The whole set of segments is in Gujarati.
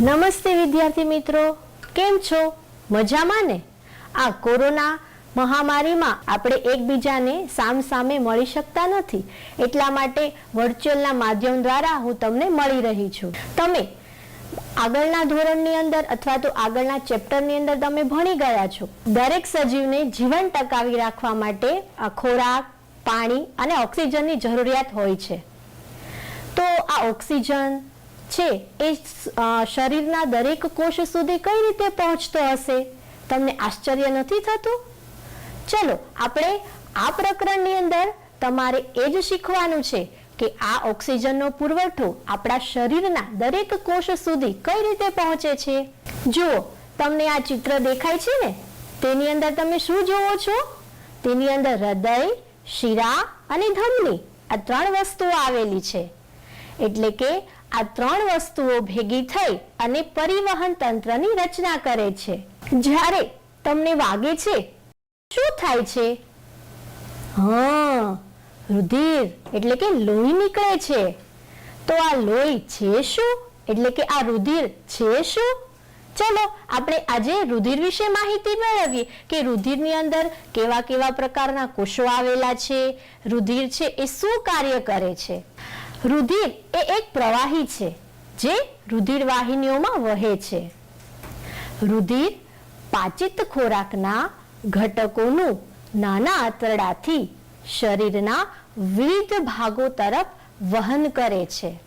નમસ્તે વિદ્યાર્થી મિત્રો, કેમ છો? મજામાં ને? આ કોરોના મહામારીમાં આપણે એકબીજાને સામ સામે મળી શકતા નથી. એટલા માટે વર્ચ્યુઅલના માધ્યમ દ્વારા હું તમને મળી રહી છું. તમે આગળના ધોરણની અંદર અથવા તો આગળના ચેપ્ટરની અંદર તમે ભણી ગયા છો. દરેક સજીવને જીવન ટકાવી રાખવા માટે આ ખોરાક, પાણી અને ઓક્સિજનની જરૂરિયાત હોય છે. તો આ ઓક્સિજન છે, એ શરીરના દરેક કોષ સુધી કઈ રીતે પહોંચતો હશે? તમને આશ્ચર્ય નથી થતું? ચલો, આપણે આ પ્રકરણની અંદર તમારે એ જ શીખવાનું છે કે આ ઓક્સિજનનો પુરવઠો આપણા શરીરના દરેક કોષ સુધી કઈ રીતે પહોંચે છે. જુઓ, તમને આ ચિત્ર દેખાય છે ને? તેની અંદર તમે શું જોવો છો? તેની અંદર હૃદય, શિરા અને ધમની આ ત્રણ વસ્તુઓ આવેલી છે. એટલે કે આ ત્રણ વસ્તુઓ ભેગી થઈ અને પરિવહન તંત્રની રચના કરે છે. જ્યારે તમને વાગે છે, શું થાય છે? હા, રુધિર, એટલે કે લોહી નીકળે છે. તો આ લોહી છે શું? એટલે કે આ રુધિર છે શું? ચલો, આપણે આજે રુધિર વિશે માહિતી મેળવીએ કે રુધિરની અંદર કેવા કેવા પ્રકારના કોષો આવેલા છે, રુધિર છે એ શું કાર્ય કરે છે. રુધિર એ એક પ્રવાહી છે, જે રુધિર વાહિનીઓમાં વહે છે. રુધિર પાચિત ખોરાકના ઘટકોનું નાના આંતરડાથી શરીરના વિવિધ ભાગો તરફ વહન કરે છે.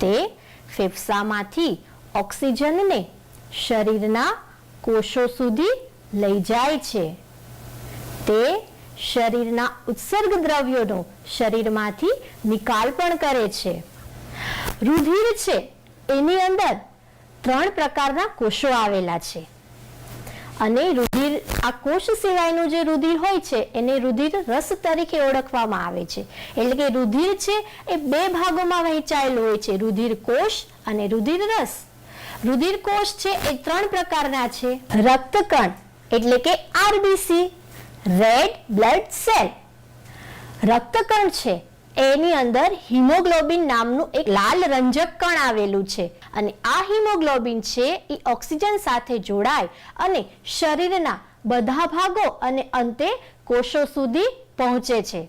તે ફેફસામાંથી ઓક્સિજનને શરીરના કોષો સુધી લઈ જાય છે. તે શરીરના ઉત્સર્ગ દ્રવ્યોનો શરીરમાંથી નિકાલ પણ કરે છે. રુધિર છે, એની અંદર ત્રણ પ્રકારના કોષો આવેલા છે. અને રુધિર, આ કોષ સિવાયનું જે રુધિર હોય છે, એને રુધિર રસ તરીકે ઓળખવામાં આવે છે. એટલે કે રુધિર છે, એ બે ભાગોમાં વહેંચાયેલું હોય છે. રુધિર કોષ અને રુધિર રસ. રુધિર કોષ છે, એ ત્રણ પ્રકારના છે. રક્તકણ, એટલે કે આરબીસી, રેડ બ્લડ સેલ. રક્તકણ છે. એની અંદર હિમોગ્લોબિન નામનું એક લાલ રંજક કણ આવેલું છે. અને આ હિમોગ્લોબિન છે એ ઓક્સિજન સાથે જોડાય અને શરીરના બધા ભાગો અને અંતે કોષો સુધી પહોંચે છે.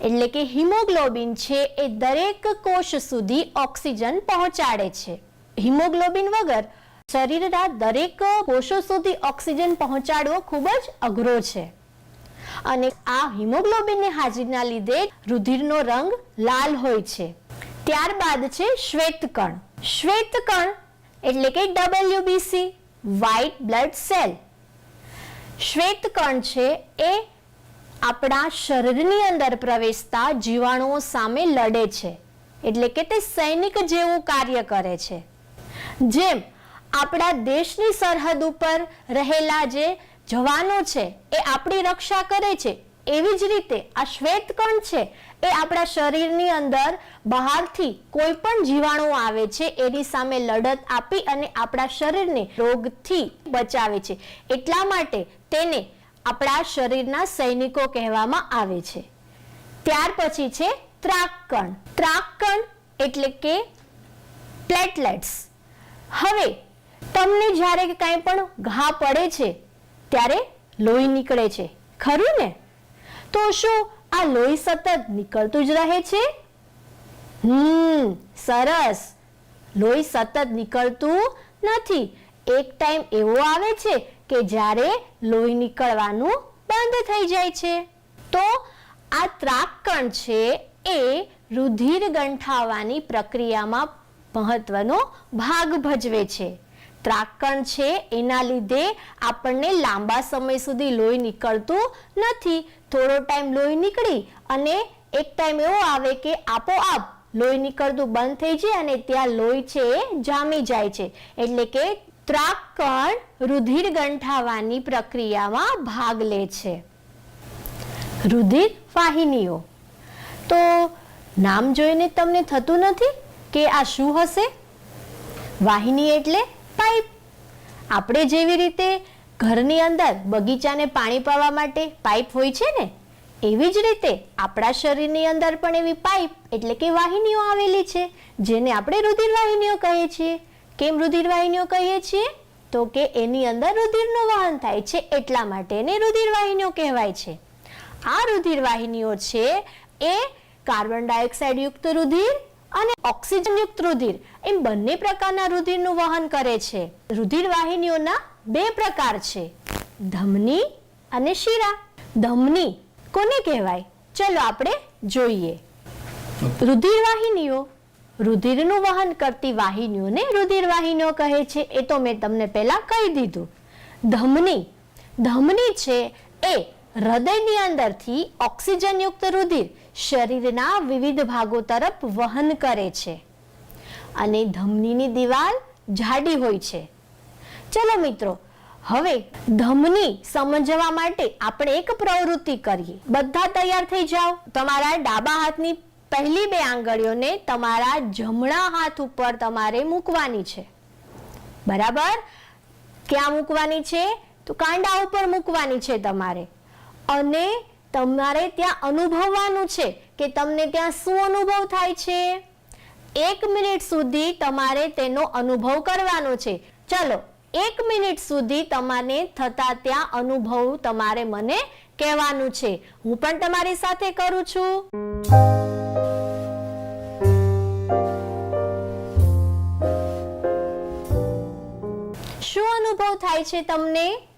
એટલે કે હિમોગ્લોબિન છે એ દરેક કોષ સુધી ઓક્સિજન પહોંચાડે છે. હિમોગ્લોબિન વગર શરીરના દરેક કોષો સુધી ઓક્સિજન પહોંચાડવો ખૂબ જ અઘરો છે. અને આ હિમોગ્લોબિનની હાજરીના લીધે રુધિરનો રંગ લાલ હોય છે. ત્યારબાદ છે શ્વેતકણ શ્વેતકણ એટલે કે ડબલ્યુબીસી વ્હાઇટ બ્લડ સેલ શ્વેતકણ છે એ આપણા શરીરની અંદર પ્રવેશતા જીવાણુઓ સામે લડે છે. એટલે કે તે સૈનિક જેવું કાર્ય કરે છે. જેમ આપણા દેશની સરહદ ઉપર રહેલા જે જવાનો છે, એ આપણી રક્ષા કરે છે. એવી જ રીતે આ શ્વેતકણ છે, એ આપણા શરીરની અંદર બહારથી કોઈ પણ જીવાણુ આવે છે, એની સામે લડત આપી અને આપણા શરીરને રોગથી બચાવે છે. એટલા માટે તેને આપણા શરીરના સૈનિકો કહેવામાં આવે છે. ત્યાર પછી છે ત્રાકકણ ત્રાકકણ એટલે કે પ્લેટલેટ્સ. હવે, તમને જ્યારે કાંઈ પણ ઘા પડે છે ત્યારે લોહી નીકળે છે. ખરું ને? તો શું આ લોહી સતત નીકળતું જ રહે છે? હમ, સરસ. લોહી સતત નીકળતું નથી. એક ટાઈમ એવો આવે છે કે જ્યારે લોહી નીકળવાનું બંધ થઈ જાય છે. તો આ ત્રાકકણ છે એ રુધિર ગંઠાવાની પ્રક્રિયામાં મહત્વનો ભાગ ભજવે છે. ત્રાકણ છે, એના લીધે આપણને લાંબા સમય સુધી લોહી નીકળતું નથી. થોડો ટાઈમ લોહી નીકળી અને એક ટાઈમ એવો આવે કે આપોઆપ લોહી નીકળતું બંધ થઈ જાય અને ત્યાં લોહી છે એ જામી જાય છે. એટલે કે ત્રાકણ રુધિર ગંઠાવાની પ્રક્રિયામાં ભાગ લે છે. રુધિર વાહિનીઓ. તો નામ જોઈને તમને થતું નથી કે આ શું હશે? વાહિની એટલે પાઇપ. આપણે જેવી રીતે ઘરની અંદર બગીચાને પાણી પાવા માટે પાઇપ હોય છે ને, એવી જ રીતે આપણા શરીરની અંદર પણ એવી પાઇપ એટલે કે વાહિનીઓ આવેલી છે, જેને આપણે રુધિર વાહિનીઓ કહીએ છીએ. કેમ રુધિર વાહિનીઓ કહીએ છીએ? તો કે એની અંદર રુધિરનું વહન થાય છે, એટલા માટે એને રુધિર વાહિનીઓ કહેવાય છે. આ રુધિર વાહિનીઓ છે એ કાર્બન ડાયોક્સાઇડ યુક્ત રુધિર અને ઓક્સિજન યુક્ત રુધિર એમ બંને પ્રકારના રુધિરનું વહન કરે છે. રુધિર વાહિનીઓના બે પ્રકાર છે. ધમની અને શિરા. ધમની કોને કહેવાય? ચલો આપણે જોઈએ. રુધિર વાહિનીઓ રુધિરનું વહન કરતી વાહિનીઓને રુધિર વાહિનીઓ કહે છે. એ તો મેં તમને પહેલા કહી દીધું. ધમની. ધમની છે એ હૃદયની અંદરથી ઓક્સિજનયુક્ત રુધિર શરીરના વિવિધ ભાગો તરફ વહન કરે છે. અને ધમનીની દિવાલ જાડી હોય છે. ચલો મિત્રો, હવે ધમની સમજવા માટે આપણે એક પ્રવૃત્તિ કરીએ. બધા તૈયાર થઈ જાઓ. તમારા ડાબા હાથની પહેલી બે આંગળીઓને તમારા જમણા હાથ ઉપર તમારે મૂકવાની છે. બરાબર? ક્યાં મૂકવાની છે? તો કાંડા ઉપર મૂકવાની છે તમારે. અને તમારે ત્યાં અનુભવવાનું છે કે તમને ત્યાં શું અનુભવ થાય છે? એક મિનિટ સુધી તમારે તેનો અનુભવ કરવાનો છે. ચલો, એક મિનિટ સુધી તમારે થતા ત્યાં અનુભવ તમારે મને કહેવાનું છે. હું પણ તમારી સાથે કરું છું. શું અનુભવ થાય છે તમને?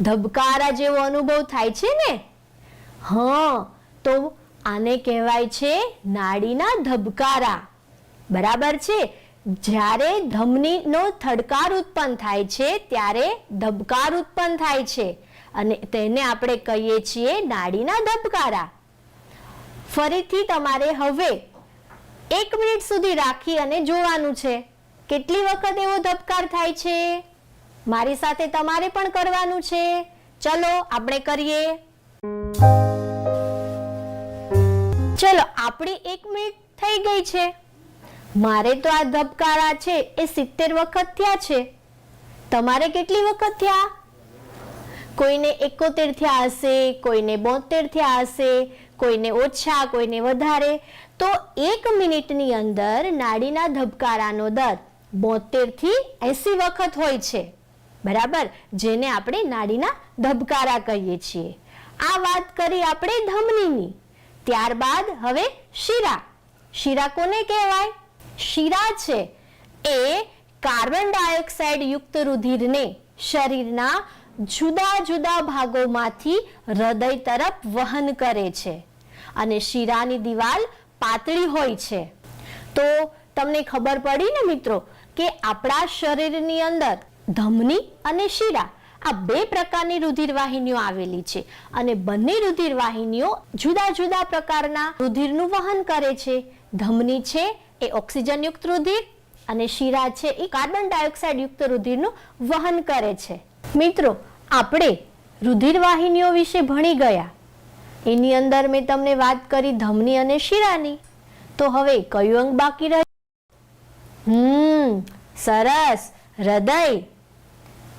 ધબકારા જેવો અનુભવ થાય છે ને? હા, તો આને કહેવાય છે નાડીના ધબકારા. બરાબર છે? જ્યારે ધમનીનો થડકાર ઉત્પન્ન થાય છે, ત્યારે ધબકાર ઉત્પન્ન થાય છે. અને તેને આપણે કહીએ છીએ નાડીના ધબકારા. ફરીથી તમારે હવે એક મિનિટ સુધી રાખી અને જોવાનું છે. કેટલી વખત એવો ધબકાર થાય છે? મારી સાથે તમારે પણ કરવાનું છે. ચલો, આપણે કરીએ. ચલો, આપણી એક મિનિટ થઈ ગઈ છે. મારે તો આ ધબકારા છે, એ સિત્તેર વખત થયા છે. તમારે કેટલી વખત થયા? કોઈને એકોતેર થયા હશે, કોઈને બોતેર થયા હશે, કોઈને ઓછા, કોઈને વધારે. તો એક મિનિટની અંદર નાડીના ધબકારાનો દર બોતેરથી એંસી વખત હોય છે. બરાબર? જેને આપણે નાડીના ધબકારા કહીએ છીએ. આ વાત કરી આપણે ધમનીની. ત્યારબાદ હવે શિરા. શીરા કોને કહેવાય? શિરા છે એ કાર્બન ડાયોક્સાઇડ યુક્ત રુધિરને શરીરના જુદા જુદા ભાગોમાંથી હૃદય તરફ વહન કરે છે અને શીરાની દિવાલ પાતળી હોય છે. તો તમને ખબર પડી ને મિત્રો કે આપણા શરીરની અંદર ધમની અને શિરા આ બે પ્રકારની રુધિરવાહિનીઓ આવેલી છે અને બંને રુધિર વાહિનીઓ જુદા જુદા પ્રકારના રુધિરનું વહન કરે છે. ધમની છે, એ ઓક્સિજન યુક્ત રુધિર, અને શિરા છે, એ કાર્બન ડાયોક્સાઇડ યુક્ત રુધિરનું વહન કરે છે. મિત્રો, આપણે રુધિર વાહિનીઓ વિશે ભણી ગયા. એની અંદર મેં તમને વાત કરી ધમની અને શિરાની. તો હવે કયું અંગ બાકી રહ્યું? હમ, સરસ. હૃદય.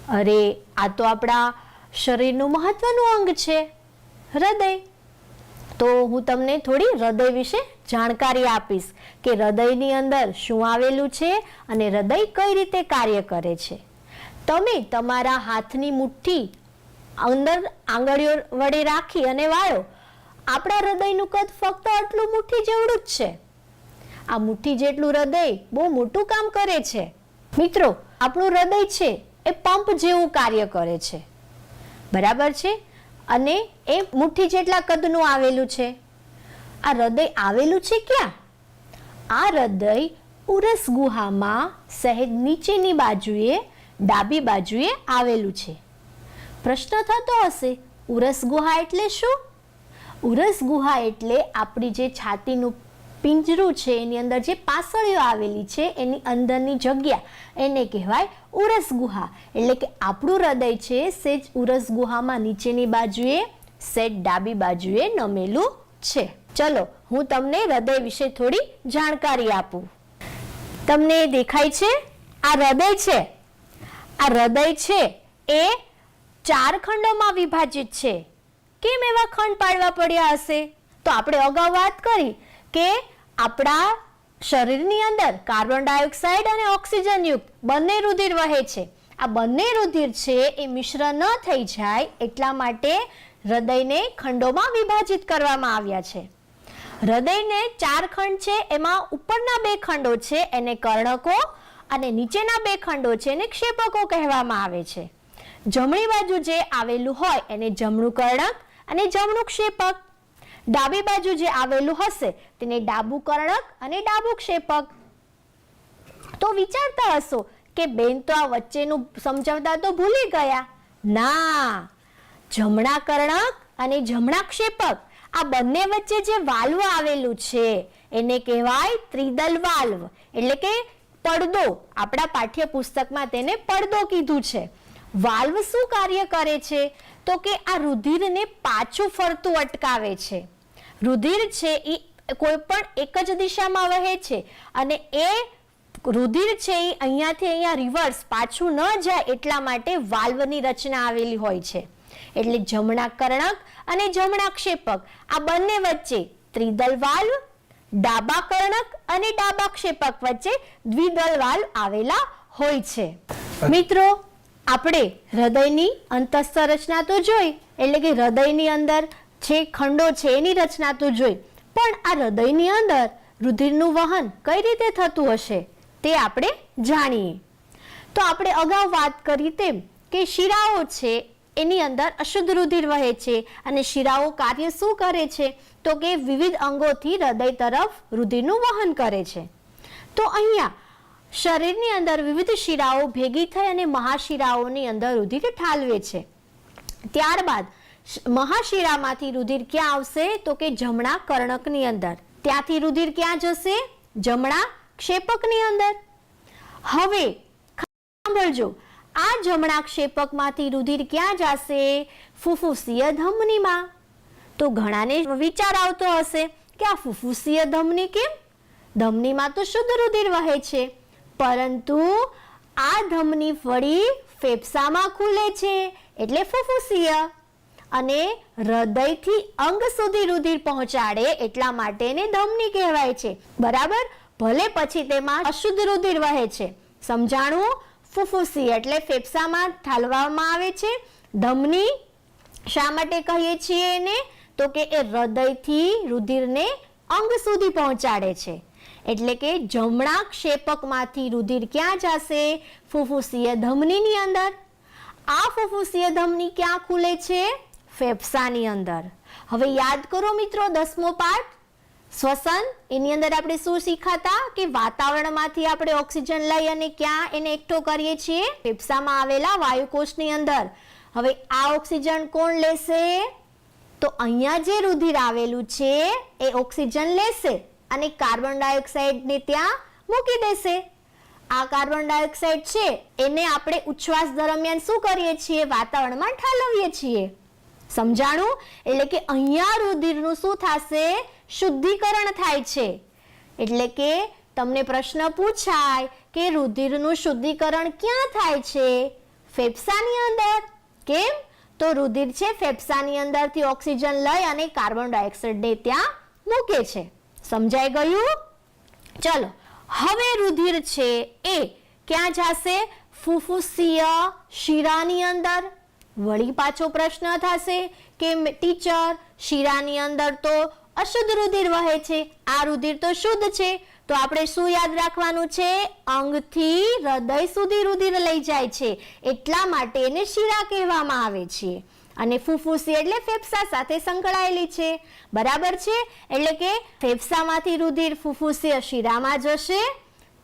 અરે, આ તો આપણા શરીરનું મહત્વનું અંગ છે, હૃદય. તો હું તમને થોડી હૃદય વિશે જાણકારી આપીશ કે હૃદયની અંદર શું આવેલું છે અને હૃદય કઈ રીતે કાર્ય કરે છે. તમે તમારા હાથની મુઠ્ઠી અંદર આંગળીઓ વડે રાખી અને વાળો. આપણા હૃદયનું કદ ફક્ત આટલું મુઠ્ઠી જેવડું જ છે. આ મુઠ્ઠી જેટલું હૃદય બહુ મોટું કામ કરે છે. મિત્રો, આપણું હૃદય છે. એ પંપ જેવું કાર્ય કરે છે. બરાબર છે? અને એ મુઠ્ઠી જેટલા કદનું આવેલું છે? આ હૃદય આવેલું છે ક્યાં? આ હૃદય ઉરસ ગુહામાં સહેજ નીચેની બાજુએ, ડાબી બાજુએ આવેલું છે. પ્રશ્ન થતો હશે, ઉરસ ગુહા એટલે શું? ઉરસ ગુહા એટલે આપણી જે છાતીનું પિંજરું છે, એની અંદર જે પાસળીઓ આવેલી છે, એની અંદરની જગ્યા, એને કહેવાય ઉરસ ગુહા એટલે કે આપણું હૃદય છે, સેજ ઉરસ ગુહામાં નીચેની બાજુએ, સેજ ડાબી બાજુએ નમેલું છે. ચલો, હું તમને હૃદય વિશે થોડી જાણકારી આપું. તમને દેખાય છે, આ હૃદય છે. આ હૃદય છે, એ ચાર ખંડોમાં વિભાજિત છે. કેમ એવા ખંડ પાડવા પડ્યા હશે? તો આપણે અગાઉ વાત કરી કે આપણા શરીરની અંદર કાર્બન ડાયોક્સાઇડ અને ઓક્સિજન યુક્ત બંને રુધિર વહે છે. આ બંને રુધિર છે એ મિશ્ર ન થઈ જાય એટલા માટે હૃદયને ખંડોમાં વિભાજિત કરવામાં આવ્યા છે. હૃદયને ચાર ખંડ છે, એમાં ઉપરના બે ખંડો છે, એને કર્ણકો અને નીચેના બે ખંડો છે એને ક્ષેપકો કહેવામાં આવે છે. જમણી બાજુ જે આવેલું હોય એને જમણું કર્ણક અને જમણું ક્ષેપક. ડાબી બાજુ જે આવેલું હશે તેને ડાબું કર્ણક અને ડાબું ક્ષેપક. તો વિચારતા હશો કે બેન તો આ વચ્ચેનું સમજાવતા તો ભૂલી ગયા. ના, જમણા કર્ણક અને જમણા ક્ષેપક. આ બંને વચ્ચે જે વાલ્વ આવેલું છે, એને કહેવાય ત્રિદલ વાલ્વ. એટલે કે પડદો. આપણા પાઠ્યપુસ્તકમાં તેને પડદો કીધું છે. વાલ્વ શું કાર્ય કરે છે? તો કે આ રુધિરને પાછું ફરતું અટકાવે છે. રુધિર છે એ કોઈ પણ એક જ દિશામાં વહે છે અને એ રુધિર છે એ અહીંયાથી અહીંયા રિવર્સ પાછું ન જાય એટલા માટે વાલ્વની રચના આવેલી હોય છે. એટલે જમણા કર્ણક અને જમણા ક્ષેપક. આ બંને વચ્ચે ત્રિદલ વાલ્વ ડાબા કર્ણક અને ડાબા ક્ષેપક વચ્ચે દ્વિદલ વાલ્વ આવેલા હોય છે. મિત્રો આપણે હૃદયની અંતસ્થ રચના તો જોઈ, એટલે કે હૃદયની અંદર જે ખંડો છે એની રચના તો જોઈ. પણ આ હૃદયની અંદર રુધિરનું વહન કઈ રીતે થતું હશે તે આપણે જાણીએ. તો આપણે અગાઉ વાત કરી તેમ કે શિરાઓ છે એની અંદર અશુદ્ધ રુધિર વહે છે અને શિરાઓ કાર્ય શું કરે છે? તો કે વિવિધ અંગોથી હૃદય તરફ રુધિરનું વહન કરે છે. તો અહીંયા શરીરની અંદર વિવિધ શિરાઓ ભેગી થઈ અને મહાશિરાઓની અંદર રુધિર ઠાલવે છે. ત્યારબાદ મહાશિરામાંથી રુધિર ક્યાં આવશે? તો કે જમણા કર્ણકની અંદર. ત્યાંથી રુધિર ક્યાં જશે? જમણા ક્ષેપકની અંદર. હવે સાંભળજો. આ જમણા ક્ષેપકમાંથી રુધિર ક્યાં જશે? ફુફુસીય ધમનીમાં તો ઘણાને વિચાર આવતો હશે કે આ ફુફુસીય ધમની કેમ? ધમનીમાં તો શુદ્ધ રુધિર વહે છે. પરંતુ આ ધમની ફળી ફેફસામાં ખુલે છે, એટલે ફુફુસીય અને હૃદયથી અંગ સુધી રુધિર પહોંચાડે એટલા માટે એને ધમની કહેવાય છે. બરાબર? ભલે પછી તેમાં અશુદ્ધ રુધિર વહે છે. સમજાણું? ફુફુસી એટલે ફેફસામાં ઠાલવામાં આવે છે. ધમની શા માટે કહીએ છીએ એને? તો કે એ હૃદયથી રુધિરને અંગ સુધી પહોંચાડે છે. એટલે કે જમણા ક્ષેપકમાંથી રુધિર ક્યાં જશે? ફુફુસીય ધમનીની અંદર. આ ફુફુસીય ધમની ક્યાં ખુલે છે? ફેફસાની અંદર. હવે યાદ કરો મિત્રો દસમો પાઠ. શ્વસન, એની અંદર આપણે શું શીખાતા? કે વાતાવરણમાંથી આપણે ઓક્સિજન લઈ અને ક્યાં એને એકઠો કરીએ છીએ? ફેફસામાં આવેલા વાયુકોષની અંદર. હવે આ ઓક્સિજન કોણ લેશે? તો અહીંયા જે રુધિર આવેલું છે, એ ઓક્સિજન લેશે. અને કાર્બન ડાયોક્સાઇડને ત્યાં મૂકી દેશે. આ કાર્બન ડાયોક્સાઇડ છે, એને આપણે ઉચ્છ્વાસ દરમિયાન શું કરીએ છીએ? વાતાવરણમાં ઠાલવીએ છીએ. સમજાણું? એટલે કે અહીંયા રુધિરનું શું થશે? શુદ્ધિકરણ થાય છે. એટલે કે તમને પ્રશ્ન પૂછાય કે રુધિરનું શુદ્ધિકરણ ક્યાં થાય છે? ફેફસાની અંદર. કેમ? તો રુધિર છે, ફેફસાની અંદરથી ઓક્સિજન લઈ અને કાર્બન ડાયોક્સાઇડને ત્યાં મૂકે છે. સમજાઈ ગયું? ચલો, હવે રુધિર છે એ ક્યાં જશે? ફુફુસીય શિરાની અંદર. વળી પાછો પ્રશ્ન થશે કે ટીચર, શિરાની અંદર તો અશુદ્ધ રુધિર વહે છે. આ રુધિર તો શુદ્ધ છે. તો આપણે શું યાદ રાખવાનું છે? અંગથી હૃદય સુધી રુધિર લઈ જાય છે. એટલા માટે એને શિરા કહેવામાં આવે છે. અને ફુફુસી એટલે ફેફસા સાથે સંકળાયેલી છે. બરાબર છે? એટલે કે ફેફસામાંથી રુધિર ફુફુસી શિરામાં જશે,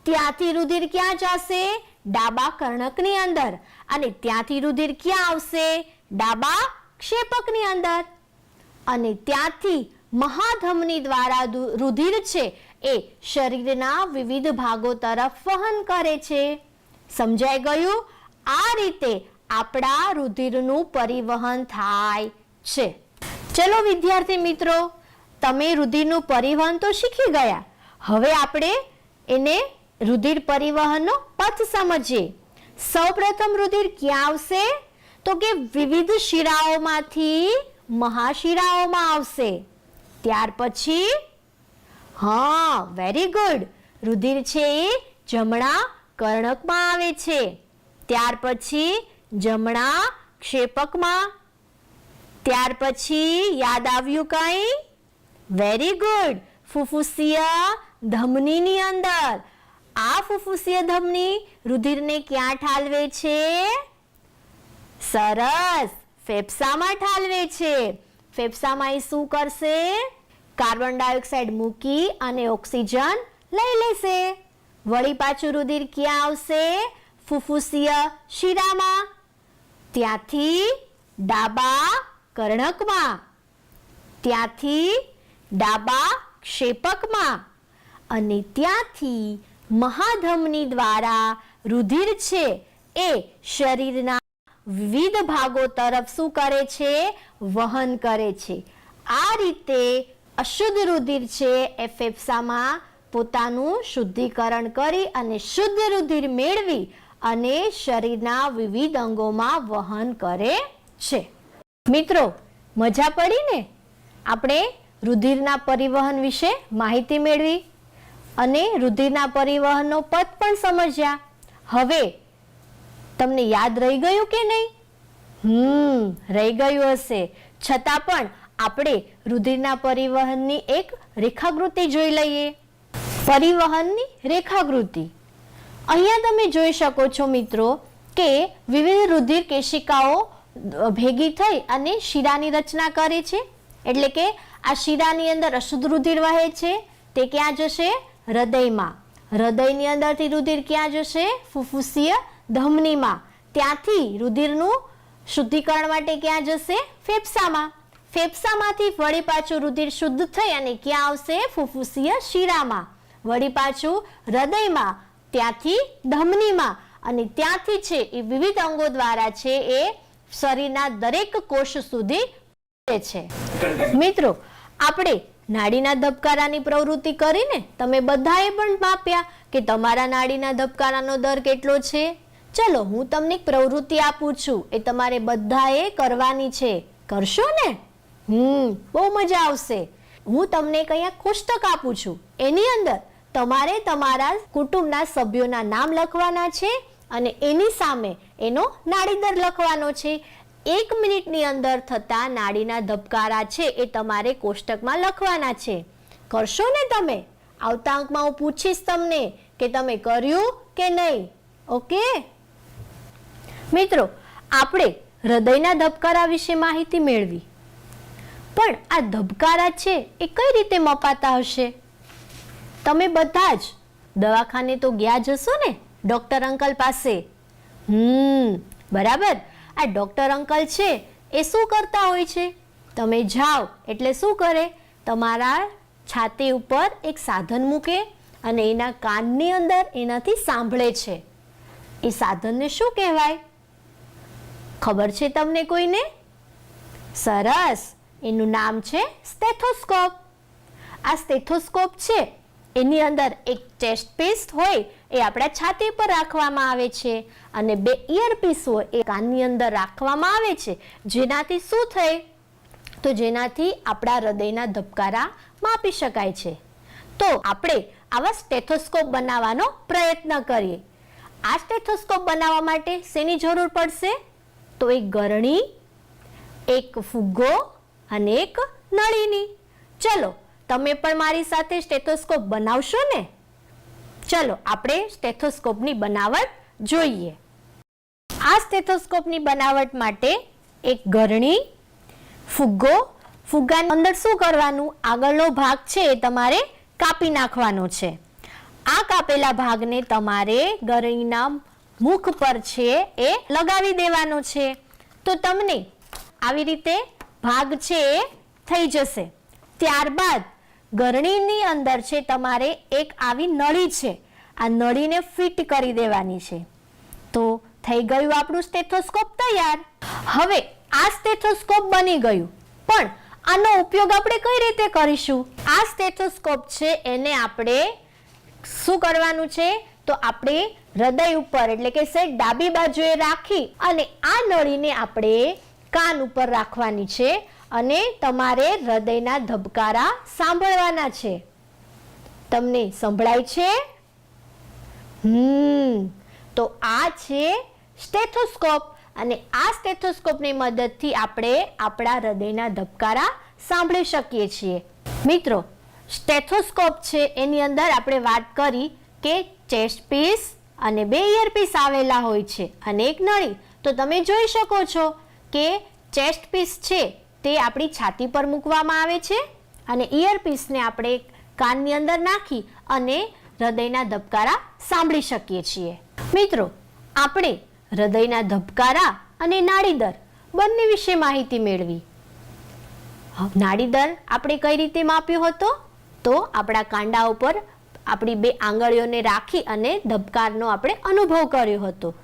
ત્યાંથી રુધિર ક્યાં જશે? ડાબા કર્ણકની અંદર. અને ત્યાંથી રુધિર ક્યાં આવશે? ડાબા ક્ષેપકની અંદર. અને ત્યાંથી મહાધમની દ્વારા રુધિર છે એ શરીરના વિવિધ ભાગો તરફ વહન કરે છે. સમજાઈ ગયું? આ રીતે આપણા રુધિરનું પરિવહન થાય છે. ચલો વિદ્યાર્થી મિત્રો, તમે રુધિરનું પરિવહન તો શીખી ગયા. હવે આપણે એને રુધિર પરિવહનનો પથ સમજીએ. સૌપ્રથમ રુધિર ક્યાં આવશે? તો કે વિવિધ શિરાઓમાંથી મહાશિરાઓમાં આવશે. ત્યાર પછી, હા વેરી ગુડ રુધિર છે એ જમણા કર્ણકમાં આવે છે. ત્યાર પછી જમણા ક્ષેપકમાં. ત્યાર પછી યાદ આવ્યું કઈ? વેરી ગુડ ફુફુસીય ધમનીની અંદર. આ ફુફુસીય ધમની રુધિરને ક્યાં ઠાલવે છે? સરસ. ફેફસામાં ઠાલવે છે. ફેફસામાં એ શું કરશે? કાર્બન ડાયોક્સાઇડ મૂકી અને ઓક્સિજન લઈ લેશે. વળી પાછું રુધિર ક્યાં આવશે? ફુફુસીય શિરામાં. ત્યાંથી ડાબા કર્ણકમાં, ત્યાંથી ડાબા ક્ષેપકમાં અને ત્યાંથી મહાધમની દ્વારા રુધિર છે એ શરીરના વિવિધ ભાગો તરફ શું કરે છે? વહન કરે છે. આ રીતે અશુદ્ધ રુધિર છે એ ફેફસામાં પોતાનું શુદ્ધિકરણ કરી અને શુદ્ધ રુધિર મેળવી અને શરીરના વિવિધ અંગોમાં વહન કરે છે. મિત્રો, મજા પડી ને? આપણે રુધિરના પરિવહન વિશે માહિતી મેળવી અને રુધિરના પરિવહનનો પથ પણ સમજ્યા. હવે, તમને યાદ રહી ગયું કે નહીં? હમ, રહી ગયું હશે. છતાં પણ આપણે રુધિરના પરિવહનની એક રેખાકૃતિ જોઈ લઈએ. પરિવહનની રેખાકૃતિ. અહીંયા તમે જોઈ શકો છો મિત્રો કે વિવિધ રુધિર કેશિકાઓ ભેગી થઈ અને શિરાની રચના કરે છે. એટલે કે આ શિરાની અંદર અશુદ્ધ રુધિર વહે છે. તે ક્યાં જશે? હૃદયમાં. હૃદયની અંદરથી રુધિર ક્યાં જશે? ફુફુસીય ધમનીમાં. ત્યાંથી રુધિરનું શુદ્ધિકરણ માટે ક્યાં જશે? ફેફસામાં. ફેફસામાંથી વળી પાછું રુધિર શુદ્ધ થઈ અને ક્યાં આવશે? ફુફુસીય શિરામાં. વળી પાછું હૃદયમાં. ત્યાંથી ધમનીમાં અને ત્યાંથી છે એ વિવિધ અંગો દ્વારા છે એ શરીરના દરેક કોષ સુધી પહોંચે છે. મિત્રો, આપણે નાડીના ધબકારાની પ્રવૃત્તિ કરીને તમે બધાએ પણ માપ્યા કે તમારા નાડીના ધબકારાનો દર કેટલો છે? ચલો, હું તમને પ્રવૃત્તિ આપું છું. એ તમારે બધાએ કરવાની છે. કરશો ને? હમ, બહુ મજા આવશે. હું તમને અહીંયા કોષ્ટક આપું છું. એની અંદર તમારે તમારા કુટુંબના સભ્યોના નામ લખવાના છે અને એની સામે એનો નાડીદર લખવાનો છે. એક મિનિટની અંદર થતા નાડીના ધબકારા છે એ તમારે કોષ્ટકમાં લખવાના છે. કરશો ને તમે? આવતા અંકમાં હું પૂછીશ તમને કે તમે કર્યું કે નહીં. ઓકે? મિત્રો, આપણે હૃદયના ધબકારા વિશે માહિતી મેળવી. પણ આ ધબકારા છે એ કઈ રીતે મપાતા હશે? તમે બધા જ દવાખાને તો ગયા જ હશો ને, ડોક્ટર અંકલ પાસે. હમ, બરાબર. આ ડોક્ટર અંકલ છે, એ શું કરતા હોય છે? તમે જાઓ, એટલે શું કરે? તમારા છાતી ઉપર એક સાધન મૂકે અને એના કાનની અંદર એનાથી સાંભળે છે. એ સાધનને શું કહેવાય? ખબર છે તમને કોઈને? સરસ. એનું નામ છે સ્ટેથોસ્કોપ. આ સ્ટેથોસ્કોપ છે એની અંદર એક ચેસ્ટ પીસ હોય એ આપણા છાતી પર રાખવામાં આવે છે અને બે ઇયરપીસ હોય એ કાનની અંદર રાખવામાં આવે છે. જેનાથી શું થાય? તો જેનાથી આપણા હૃદયના ધબકારા માપી શકાય છે. તો આપણે આવા સ્ટેથોસ્કોપ બનાવવાનો પ્રયત્ન કરીએ. આ સ્ટેથોસ્કોપ બનાવવા માટે શેની જરૂર પડશે? તો એક ગરણી, એક ફુગ્ગો અને એક નળીની. ચલો તમે પણ મારી સાથે સ્ટેથોસ્કોપ બનાવશો ને? ચલો, આપણે સ્ટેથોસ્કોપની બનાવટ જોઈએ. આ સ્ટેથોસ્કોપની બનાવટ માટે એક ગરણી, ફુગ્ગો, ફુગ્ગાની અંદર શું કરવાનું? આગળનો ભાગ છે એ તમારે કાપી નાખવાનો છે. આ કાપેલા ભાગને તમારે ગરણીના મુખ પર છે એ લગાવી દેવાનો છે. તો તમને આવી રીતે ભાગ છે એ થઈ જશે. ત્યારબાદ ગરણીની અંદર છે, તમારે એક આવી નળી છે. આ નળીને ફિટ કરી દેવાની છે. તો થઈ ગયું આપણું સ્ટેથોસ્કોપ તૈયાર. હવે આ સ્ટેથોસ્કોપ બની ગયું. પણ આનો ઉપયોગ આપણે કઈ રીતે કરીશું? આ સ્ટેથોસ્કોપ છે, એને આપણે શું કરવાનું છે? તો આપણે હૃદય ઉપર, એટલે કે સે ડાબી બાજુએ રાખી અને આ નળીને આપણે કાન ઉપર રાખવાની છે. અને તમારે હૃદયના ધબકારા સાંભળવાના છે. તમને સંભળાય છે? હમ, તો આ છે સ્ટેથોસ્કોપ. અને આ સ્ટેથોસ્કોપની મદદથી આપણે આપણા હૃદયના ધબકારા સાંભળી શકીએ છીએ. મિત્રો, સ્ટેથોસ્કોપ છે એની અંદર આપણે વાત કરી કે ચેસ્ટ પીસ અને બે ઇયરપીસ આવેલા હોય છે અને એક નળી. તો તમે જોઈ શકો છો કે ચેસ્ટ પીસ છે તે આપણી છાતી પર મૂકવામાં આવે છે અને ઇયરપીસને આપણે કાનની અંદર નાખી અને હૃદયના ધબકારા સાંભળી શકીએ છીએ. મિત્રો, આપણે હૃદયના ધબકારા અને નાડીદર બંને વિશે માહિતી મેળવી. નાડીદર આપણે કઈ રીતે માપ્યો હતો? તો આપણા કાંડા ઉપર આપણી બે આંગળીઓને રાખી અને ધબકારનો આપણે અનુભવ કર્યો હતો.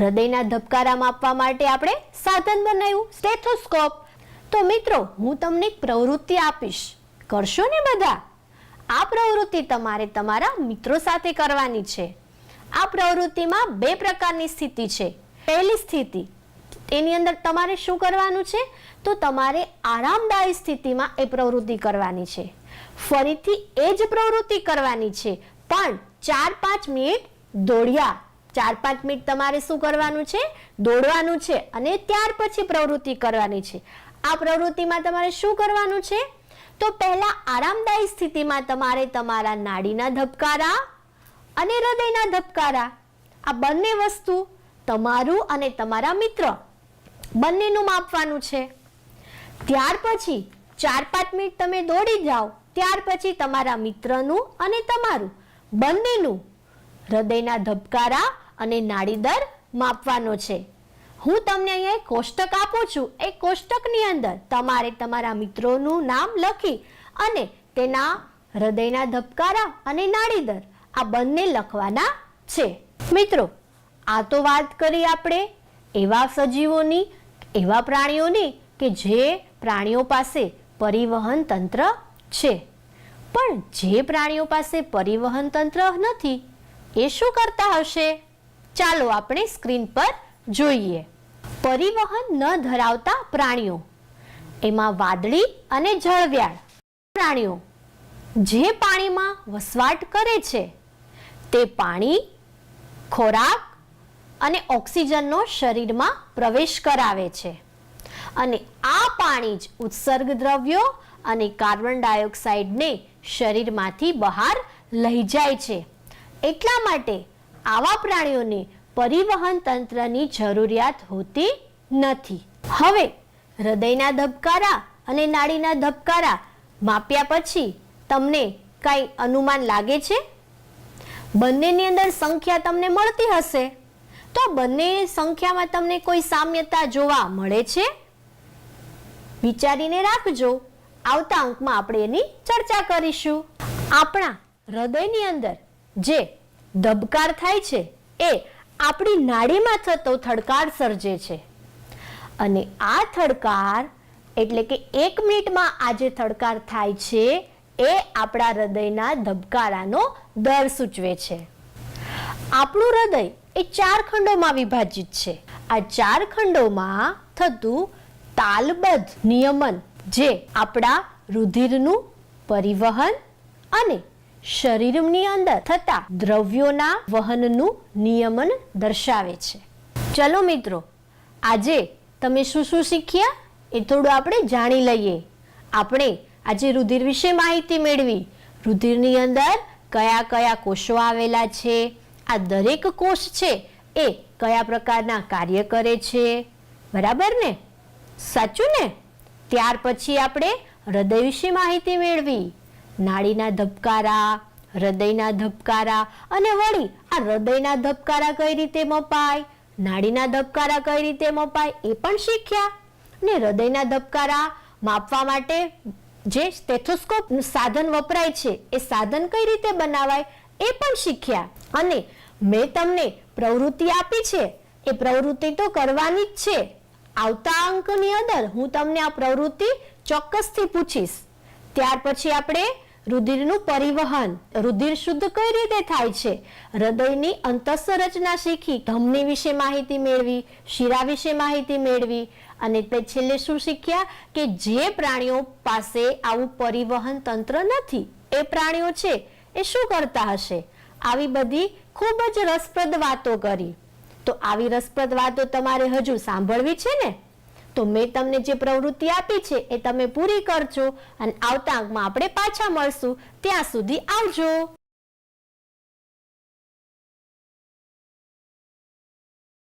હૃદયના ધબકારા માપવા માટે આપણે સાધન બનાવ્યું, સ્ટેથોસ્કોપ. તો મિત્રો, હું તમને એક પ્રવૃત્તિ આપીશ. કરશો ને બધા? આ પ્રવૃત્તિ તમારે તમારા મિત્રો સાથે કરવાની છે. આ પ્રવૃત્તિમાં બે પ્રકારની સ્થિતિ છે. પહેલી સ્થિતિ, એની અંદર તમારે શું કરવાનું છે? તો તમારે આરામદાયી સ્થિતિમાં એ પ્રવૃત્તિ કરવાની છે. ફરીથી એ જ પ્રવૃત્તિ કરવાની છે. પણ ચાર પાંચ મિનિટ દોડ્યા. ચાર પાંચ મિનિટ તમારે શું કરવાનું છે? દોડવાનું છે અને ત્યાર પછી પ્રવૃત્તિ કરવાની છે. આ પ્રવૃત્તિમાં તમારે શું કરવાનું છે? તો પહેલા આરામદાયી સ્થિતિમાં તમારે તમારા નાડીના ધબકારા અને હૃદયના ધબકારા, આ બંને વસ્તુ તમારું અને તમારા મિત્ર બંનેનું માપવાનું છે. ત્યાર પછી ચાર પાંચ મિનિટ તમે દોડી જાઓ, ત્યાર પછી તમારા મિત્રનું અને તમારું બંનેનું હૃદયના ધબકારા અને નાડીદર માપવાનો છે. હું તમને અહીંયા એક કોષ્ટક આપું છું. એ કોષ્ટકની અંદર તમારે તમારા મિત્રોનું નામ લખી અને તેના હૃદયના ધબકારા અને નાડીદર આ બંને લખવાના છે. મિત્રો, આ તો વાત કરી આપણે એવા સજીવોની, એવા પ્રાણીઓની કે જે પ્રાણીઓ પાસે પરિવહન તંત્ર છે. પણ જે પ્રાણીઓ પાસે પરિવહન તંત્ર નથી, એ શું કરતા હશે? ચાલો આપણે સ્ક્રીન પર જોઈએ. પરિવહન ન ધરાવતા પ્રાણીઓ. એમાં વાદળી અને જળવ્યાળ પ્રાણીઓ. જે પાણીમાં વસવાટ કરે છે, તે પાણી, ખોરાક અને ઓક્સિજનનો શરીરમાં પ્રવેશ કરાવે છે. અને આ પાણી જ ઉત્સર્ગ દ્રવ્યો અને કાર્બન ડાયોક્સાઇડને શરીરમાંથી બહાર લઈ જાય છે. એટલા માટે આવા પ્રાણીઓને પરિવહન તંત્રની જરૂરિયાત હોતી નથી. હવે હૃદયના ધબકારા અને નાડીના ધબકારા માપ્યા પછી તમને કાંઈ અનુમાન લાગે છે? બંનેની અંદર સંખ્યા તમને મળતી હશે. તો બંને સંખ્યામાં તમને કોઈ સામ્યતા જોવા મળે છે? વિચારીને રાખજો. આવતા અંકમાં આપણે એની ચર્ચા કરીશું. આપણા હૃદયની અંદર જે ધબકાર થાય છે એ આપણી નાડીમાં થતો થડકાર સર્જે છે. અને આ થડકાર એટલે કે એક મિનિટમાં આ જે થડકાર થાય છે, એ આપણા હૃદયના ધબકારાનો દર સૂચવે છે. આપણું હૃદય એ ચાર ખંડોમાં વિભાજિત છે. આ ચાર ખંડોમાં થતું તાલબદ્ધ નિયમન જે આપણા રુધિરનું પરિવહન અને શરીરની અંદર થતા દ્રવ્યોના વહનનું નિયમન દર્શાવે છે. ચલો મિત્રો, આજે તમે શું શું શીખ્યા એ થોડું આપણે જાણી લઈએ. આપણે આજે રુધિર વિશે માહિતી મેળવી. રુધિરની અંદર કયા કયા કોષો આવેલા છે? આ દરેક કોષ છે એ કયા પ્રકારના કાર્ય કરે છે? બરાબર ને? સાચું ને? ત્યાર પછી આપણે હૃદય વિશે માહિતી મેળવી. નાડીના ધબકારા, હૃદયના ધબકારા અને વળી આ હૃદયના ધબકારા કઈ રીતે મપાય? નાડીના ધબકારા કઈ રીતે મપાય એ પણ શીખ્યા. ને હૃદયના ધબકારા માપવા માટે જે સ્ટેથોસ્કોપ સાધન વપરાય છે, એ સાધન કઈ રીતે બનાવાય એ પણ શીખ્યા. અને મેં તમને પ્રવૃત્તિ આપી છે, એ પ્રવૃત્તિ તો કરવાની જ છે. આવતા અંકની અંદર હું તમને આ પ્રવૃત્તિ ચોક્કસથી પૂછીશ. ત્યાર પછી આપણે રુધિરનું પરિવહન. રુધિર શુદ્ધ કઈ રીતે થાય છે? હૃદયની અંતઃસંરચના શીખી, ધમની વિશે માહિતી મેળવી, શિરા વિશે માહિતી મેળવી અને તે છેલ્લે શું શીખ્યા? કે જે પ્રાણીઓ પાસે આવું પરિવહન તંત્ર નથી, એ પ્રાણીઓ છે, એ શું કરતા હશે? આવી બધી ખૂબ જ રસપ્રદ વાતો કરી. તો આવી રસપ્રદ વાતો તમારે હજુ સાંભળવી છે ને? તો મેં તમને જે પ્રવૃત્તિ આપી છે એ તમે પૂરી કરજો અને આવતા અંકમાં આપણે પાછા મળશું. ત્યાં સુધી આવજો.